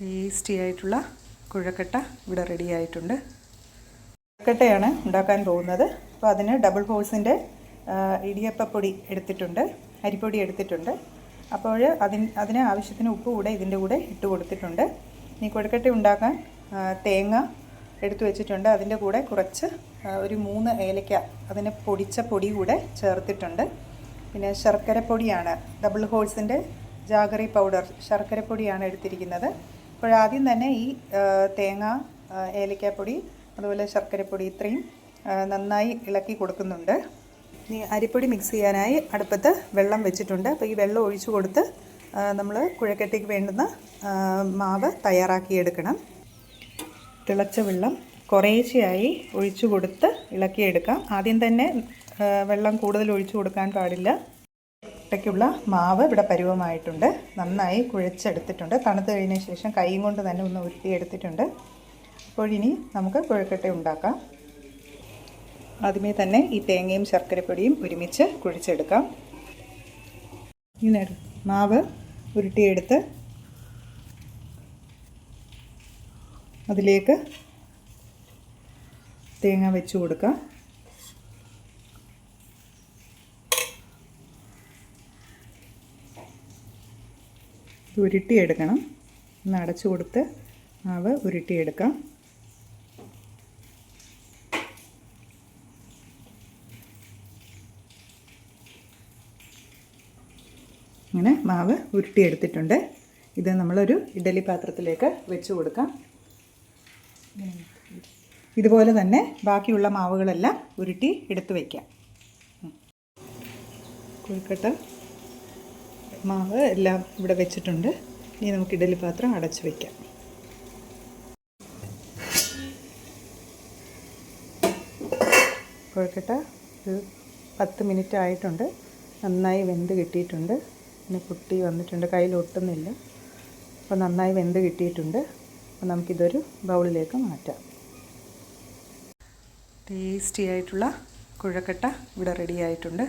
Tasty ആയിട്ടുള്ള കുഴക്കട്ട ഇവിടെ ready ആയിട്ടുണ്ട്. കുഴക്കട്ടയാണ് ഉണ്ടാക്കാൻ പോകുന്നത്. അപ്പോൾ അതിന് ഡബിൾ ഹോഴ്സിന്റെ ഇടിയപ്പപ്പൊടി എടുത്തിട്ടുണ്ട്. അരിപ്പൊടി എടുത്തിട്ടുണ്ട്. അപ്പോൾ അതിന് അതിന് ആവശ്യത്തിന് ഉപ്പ് കൂടെ ഇതിന്റെ കൂടെ ഇട്ട് കൊടുത്തിട്ടുണ്ട്. ഇനി കുഴക്കട്ട ഉണ്ടാക്കാൻ തേങ്ങ എടുത്തു വെച്ചിട്ടുണ്ട്. അതിന്റെ കൂടെ കുറച്ച് ഒരു മൂന്ന് ഏലക്ക അതിന് പൊടിച്ച പൊടി കൂടെ ചേർത്തിട്ടുണ്ട്. പിന്നെ ശർക്കരപ്പൊടിയാണ്. ഡബിൾ ഹോൾസിന്റെ ജാഗറി പൗഡർ ശർക്കരപ്പൊടിയാണ് എടുത്തിരിക്കുന്നത്. അപ്പോൾ ആദ്യം തന്നെ ഈ തേങ്ങ ഏലക്കാപ്പൊടി അതുപോലെ ശർക്കരപ്പൊടി ഇത്രയും നന്നായി ഇളക്കി കൊടുക്കുന്നുണ്ട്. ഇനി അരിപ്പൊടി മിക്സ് ചെയ്യാനായി അടുപ്പത്ത് വെള്ളം വെച്ചിട്ടുണ്ട്. അപ്പോൾ ഈ വെള്ളം ഒഴിച്ചു കൊടുത്ത് നമ്മൾ കുഴക്കട്ടയ്ക്ക് വേണ്ടുന്ന മാവ് തയ്യാറാക്കിയെടുക്കണം തിളച്ച വെള്ളം കുറേശ്ശെയായി ഒഴിച്ചു കൊടുത്ത് ഇളക്കിയെടുക്കാം. ആദ്യം തന്നെ വെള്ളം കൂടുതൽ ഒഴിച്ചു കൊടുക്കാൻ പാടില്ല. കുഴക്കട്ടയ്ക്കുള്ള മാവ് ഇവിടെ പരുവമായിട്ടുണ്ട്. നന്നായി കുഴച്ചെടുത്തിട്ടുണ്ട്. തണുത്ത് കഴിഞ്ഞ ശേഷം കൈയും കൊണ്ട് തന്നെ ഒന്ന് ഉരുട്ടിയെടുത്തിട്ടുണ്ട്. അപ്പോഴിനി നമുക്ക് കുഴക്കട്ട ഉണ്ടാക്കാം. ആദ്യമേ തന്നെ ഈ തേങ്ങയും ശർക്കരപ്പൊടിയും ഒരുമിച്ച് കുഴിച്ചെടുക്കാം. ഇങ്ങനെ മാവ് ഉരുട്ടിയെടുത്ത് അതിലേക്ക് തേങ്ങ വെച്ച് കൊടുക്കാം. ഉരുട്ടിയെടുക്കണം. ഒന്ന് അടച്ചു കൊടുത്ത് മാവ് ഉരുട്ടിയെടുക്കാം. ഇങ്ങനെ മാവ് ഉരുട്ടിയെടുത്തിട്ടുണ്ട്. ഇത് നമ്മളൊരു ഇഡലി പാത്രത്തിലേക്ക് വെച്ച് കൊടുക്കാം. ഇതുപോലെ തന്നെ ബാക്കിയുള്ള മാവുകളെല്ലാം ഉരുട്ടി എടുത്ത് വയ്ക്കാം കൊഴുക്കട്ട മാവ് എല്ലാം ഇവിടെ വെച്ചിട്ടുണ്ട്. ഇനി നമുക്ക് ഇഡലി പാത്രം അടച്ചു വയ്ക്കാം കുഴക്കട്ട ഒരു പത്ത് മിനിറ്റ് ആയിട്ടുണ്ട്. നന്നായി വെന്ത് കിട്ടിയിട്ടുണ്ട്. പിന്നെ കുട്ടി വന്നിട്ടുണ്ട്. കയ്യിൽ ഒട്ടുന്നില്ല. അപ്പോൾ നന്നായി വെന്ത് കിട്ടിയിട്ടുണ്ട്. അപ്പോൾ നമുക്കിതൊരു ബൗളിലേക്ക് മാറ്റാം. ടേസ്റ്റി ആയിട്ടുള്ള കുഴക്കട്ട ഇവിടെ റെഡി ആയിട്ടുണ്ട്.